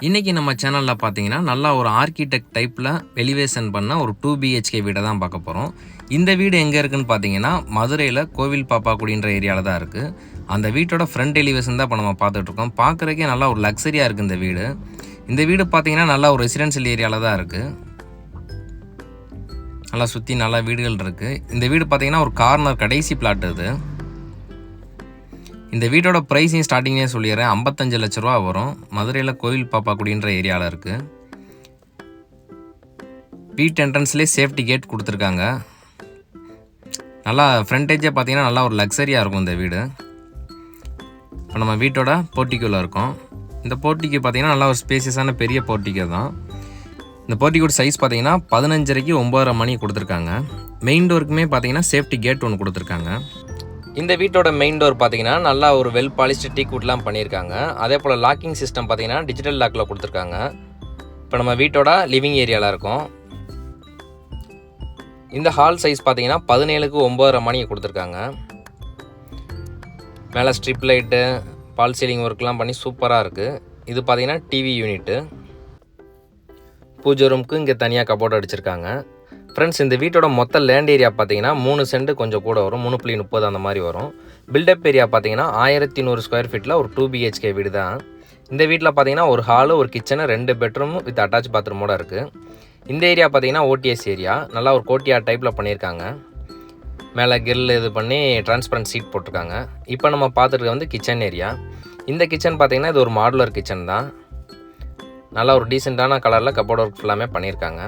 இன்றைக்கி நம்ம சேனலில் பார்த்தீங்கன்னா நல்லா ஒரு ஆர்கிடெக்ட் டைப்பில் எலிவேஷன் பண்ண ஒரு டூ பிஹெச்கே வீடை தான் பார்க்க போகிறோம் இந்த வீடு எங்கே இருக்குதுன்னு பார்த்தீங்கன்னா மதுரையில் கோவில் பாப்பாக்குடின்ற ஏரியாவில் தான் இருக்குது அந்த வீட்டோட ஃப்ரண்ட் எலிவேஷன் தான் இப்போ நம்ம பார்த்துட்ருக்கோம் பார்க்குறக்கே நல்லா ஒரு லக்ஸரியாக இருக்குது இந்த வீடு. இந்த வீடு பார்த்தீங்கன்னா நல்லா ஒரு ரெசிடென்ஷியல் ஏரியாவில் தான் இருக்குது நல்லா சுற்றி நல்லா வீடுகள் இருக்குது இந்த வீடு பார்த்தீங்கன்னா ஒரு கார்னர் கடைசி பிளாட் இது. இந்த வீட்டோட ப்ரைஸையும் ஸ்டார்டிங்கே சொல்லிடுறேன். ஐம்பத்தஞ்சு லட்ச ரூபா வரும். மதுரையில் கோவில் பாப்பாக்குடின்ற ஏரியாவில் இருக்குது வீட் என்ட்ரன்ஸ்லேயே சேஃப்டி கேட் கொடுத்துருக்காங்க. நல்லா ஃப்ரண்டேஜே பார்த்தீங்கன்னா நல்லா ஒரு லக்ஸரியாக இருக்கும் இந்த வீடு. இப்போ நம்ம வீட்டோட போர்ட்டிக்கோவில் இருக்கோம். இந்த போர்ட்டிக்கு பார்த்தீங்கன்னா நல்லா ஒரு ஸ்பேசியஸான பெரிய போர்ட்டிக்கோ தான். இந்த போர்ட்டிக்கோட சைஸ் பார்த்தீங்கன்னா பதினஞ்சரைக்கு ஒம்பதரை மணி கொடுத்துருக்காங்க. மெயின் டோருக்குமே பார்த்தீங்கன்னா சேஃப்டி கேட் ஒன்று கொடுத்துருக்காங்க. இந்த வீட்டோட மெயின் டோர் பார்த்தீங்கன்னா நல்லா ஒரு வெல் பாலிஷ்டு டீ குட்லாம் பண்ணியிருக்காங்க. அதே போல் லாக்கிங் சிஸ்டம் பார்த்தீங்கன்னா டிஜிட்டல் லாக்கில் கொடுத்துருக்காங்க. இப்போ நம்ம வீட்டோட லிவிங் ஏரியாவில் இருக்கோம். இந்த ஹால் சைஸ் பார்த்தீங்கன்னா பதினேழுக்கு ஒம்பதரை மணிக்கு கொடுத்துருக்காங்க. மேலே ஸ்ட்ரிப் லைட்டு பால் சீலிங் ஒர்க்லாம் பண்ணி சூப்பராக இருக்குது இது பார்த்தீங்கன்னா டிவி யூனிட்டு பூஜை ரூமுக்கு இங்கே தனியாக கபோர்டு அடிச்சிருக்காங்க. ஃப்ரெண்ட்ஸ் இந்த வீட்டோட மொத்த லேண்ட் ஏரியா பார்த்தீங்கன்னா மூணு சென்ட் கொஞ்சம் கூட வரும். மூணு புள்ளி முப்பது அந்த மாதிரி வரும். பில்டப் ஏரியா பார்த்தீங்கன்னா ஆயிரத்தி நூறு ஸ்கொயர் ஃபீட்டில் ஒரு டூ பிஹெச்கே வீடு தான். இந்த வீட்டில் பார்த்தீங்கன்னா ஒரு ஹாலு ஒரு கிச்சனு ரெண்டு பெட்ரூம் வித் அட்டாச் பாத்ரூமோட இருக்குது இந்த ஏரியா பார்த்தீங்கன்னா ஓடிஎஸ் ஏரியா நல்லா ஒரு கோட்டியா டைப்பில் பண்ணியிருக்காங்க. மேலே கிரில் இது பண்ணி டிரான்ஸ்பரண்ட் சீட் போட்டிருக்காங்க. இப்போ நம்ம பார்த்துருக்க வந்து கிச்சன் ஏரியா இந்த கிச்சன் பார்த்தீங்கன்னா இது ஒரு மாடுலர் கிச்சன் தான். நல்லா ஒரு டீசெண்டான கலரில் கப்போர்ட் ஒர்க் ஃபுல்லாமே பண்ணியிருக்காங்க.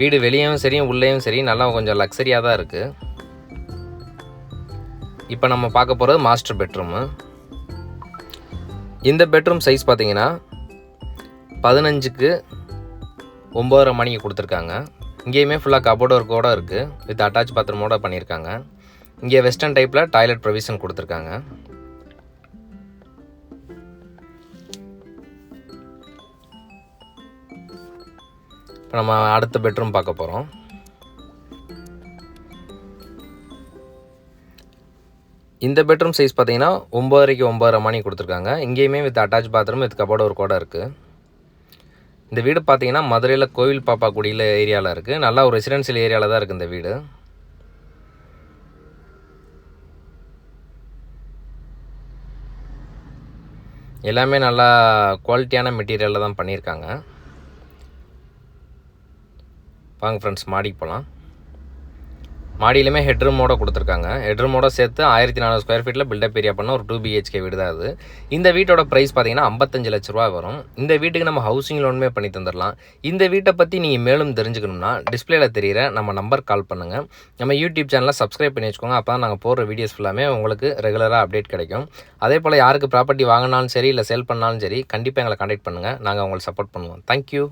வீடு வெளியேயும் சரி உள்ளேயும் சரி நல்லா கொஞ்சம் லக்ஸரியாக தான் இருக்குது இப்போ நம்ம பார்க்க போகிறது மாஸ்டர் பெட்ரூமு இந்த பெட்ரூம் சைஸ் பார்த்தீங்கன்னா பதினஞ்சுக்கு ஒம்பதரை மணிக்கு கொடுத்துருக்காங்க. இங்கேயுமே ஃபுல்லாக கபோர்ட் ஒர்க்கோடு இருக்குது வித் அட்டாச் பாத்ரூமோட பண்ணியிருக்காங்க. இங்கே வெஸ்டர்ன் டைப்பில் டாய்லெட் ப்ரொவிஷன் கொடுத்துருக்காங்க. இப்போ நம்ம அடுத்த பெட்ரூம் பார்க்க போகிறோம் இந்த பெட்ரூம் சைஸ் பார்த்தீங்கன்னா ஒம்பதரைக்கு ஒம்பதரை மணி கொடுத்துருக்காங்க. இங்கேயுமே with attach bathroom with cupboard ஒரு கூட இருக்குது இந்த வீடு பார்த்தீங்கன்னா மதுரையில் கோவில் பாப்பாக்குடியில் ஏரியாவில் இருக்குது நல்லா ஒரு ரெசிடென்சியல் ஏரியாவில் தான் இருக்குது இந்த வீடு. எல்லாமே நல்லா குவாலிட்டியான மெட்டீரியலில் தான் பண்ணியிருக்காங்க. வாங்க ஃப்ரெண்ட்ஸ் மாடிக்கு போகலாம் மாடியிலுமே ஹெட்ரூமோட கொடுத்துருக்காங்க. ஹெட்ரூமோட சேர்த்து ஆயிரத்தி நானூறு ஸ்கொயர் ஃபீட்டில் பில்டப் ஏரியா பண்ண ஒரு டூ பிஹெச்கே வீடு தான் அது. இந்த வீட்டோட ப்ரைஸ் பார்த்தீங்கன்னா ஐம்பத்தஞ்சு லட்ச ரூபா வரும். இந்த வீட்டுக்கு நம்ம ஹவுசிங் லோனுமே பண்ணி தந்துடலாம் இந்த வீட்டை பற்றி நீங்கள் மேலும் தெரிஞ்சுக்கணும்னா டிஸ்பிளேல தெரியிற நம்ம நம்பர் கால் பண்ணுங்கள் நம்ம யூடியூப் சேனலை சப்ஸ்கிரைப் பண்ணி வச்சுக்கோங்க. அப்போ தான் நாங்கள் போடுற வீடியோஸ் ஃபுல்லாமே உங்களுக்கு ரெகுலராக அப்டேட் கிடைக்கும். அதே போல் யாருக்கு ப்ராப்பர்ட்டி வாங்கினாலும் சரி இல்லை சேல் பண்ணாலும் சரி கண்டிப்பாக எங்களை கான்டாக்ட் பண்ணுங்கள் நாங்கள் உங்களுக்கு சப்போர்ட் பண்ணுவோம். தேங்க்யூ